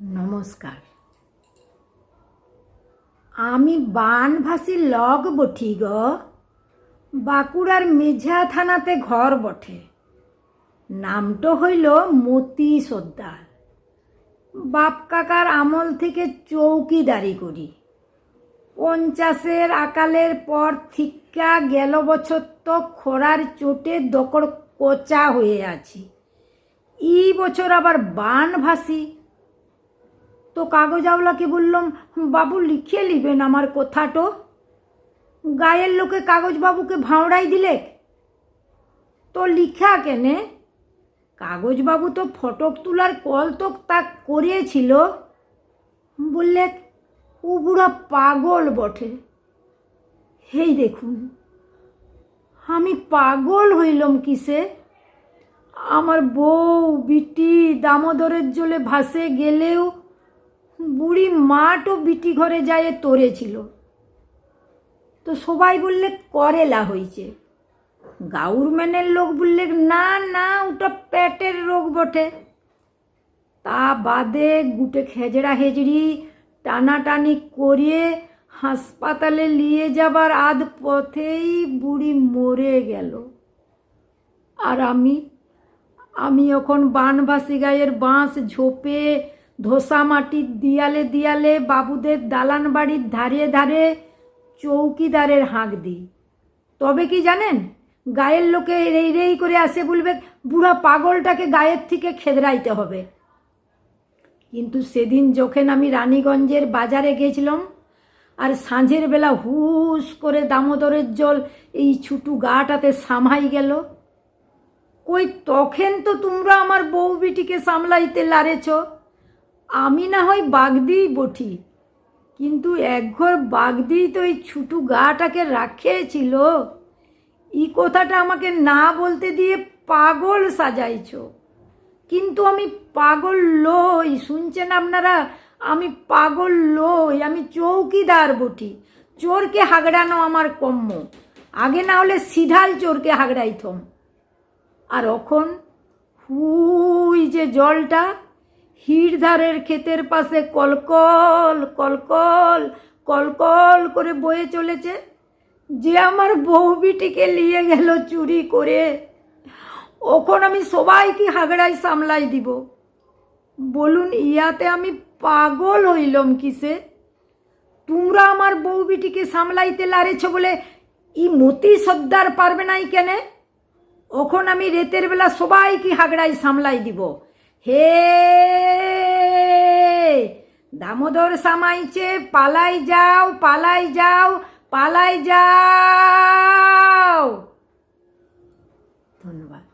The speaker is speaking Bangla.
নমস্কার। আমি বানভাসী লগ বঠি গ। বাঁকুড়ার মেঝা থানাতে ঘর বটে নামটো হইল মতি সর্দার। বাপ কাকার আমল থেকে চৌকিদারি করি। পঞ্চাশের আকালের পর থিক্কা গেল বছর তো খোরার চোটে দকড় কোচা হয়ে আছি। এই বছর আবার বান ভাসি তো কাগজ আওলাকে বললাম বাবু লিখে নিবেন আমার কথাটো। গায়ের লোকে কাগজবাবুকে ভাঁড়াই দিলে। তো লিখা কেনে? কাগজবাবু তো ফটক তোলার কল তো তা করিয়েছিল। বললে, ও বুড়া পাগল বটে। হেই দেখুন, আমি পাগল হইলাম কিসে? আমার বউ, বিটি, দামোদরের জলে ভাসে গেলেও বুড়ি মাটও বিটি ঘরে যায় তোরেছিল তো সবাই বললে, করেলা হয়েছে গাউরম্যানের লোক বললে, না না, ওটা পেটের রোগ বটে। তা বাদে গুটে খেজড়া হেজড়ি টানাটানি করিয়ে হাসপাতালে নিয়ে যাবার আধ পথেই বুড়ি মরে গেল। আর আমি আমি এখন বানভাসি গায়ের বাঁশ ঝোপে ধোসা মাটির দিয়ালে দিয়ালে বাবুদের দালান বাড়ির ধারে ধারে চৌকিদারের হাঁক দিই। তবে কি জানেন? গায়ের লোকে রেই রেই করে আসে বলবে, বুড়া পাগলটাকে গায়ের থেকে খেদরাইতে হবে। কিন্তু সেদিন যখন আমি রানীগঞ্জের বাজারে গেছিলাম, আর সাঁঝের বেলা হুস করে দামোদরের জল এই ছুটু গাটাতে সামাই গেল, কই তখন তো তোমরা আমার বউ বিটিকে সামলাইতে লারেছ? আমি না হয় বাগদিই বটি। কিন্তু একঘর বাগদিই তো এই ছুটু গাটাকে রাখিয়েছিল। ই কথাটা আমাকে না বলতে দিয়ে পাগল সাজাইছ। কিন্তু আমি পাগল লই শুনছেন আপনারা? আমি পাগল লই আমি চৌকিদার বটি। চোরকে হাগড়ানো আমার কম্য আগে না হলে সিধাল চোরকে হাগড়াইথম। আর এখন, হুই যে জলটা হিড়ধারের ক্ষেতের পাশে কলকল কলকল কলকল করে বয়ে চলেছে। যে আমার বউ বিটিকে নিয়ে গেল চুরি করে, ওখন আমি সবাইকে হাগড়াই সামলাই দিব। বলুন, ইয়াতে আমি পাগল হইলম কিসে? তোমরা আমার বউ বিটিকে সামলাইতে লারেছ বলে ই মতি সর্দার পারবে নাই কেনে? ওখন আমি রেতের বেলা সবাইকে হাগড়াই সামলাই দিব। হে দামোদর সামাইছে পালাই যাও পালাই যাও পালাই যাও। ধন্যবাদ।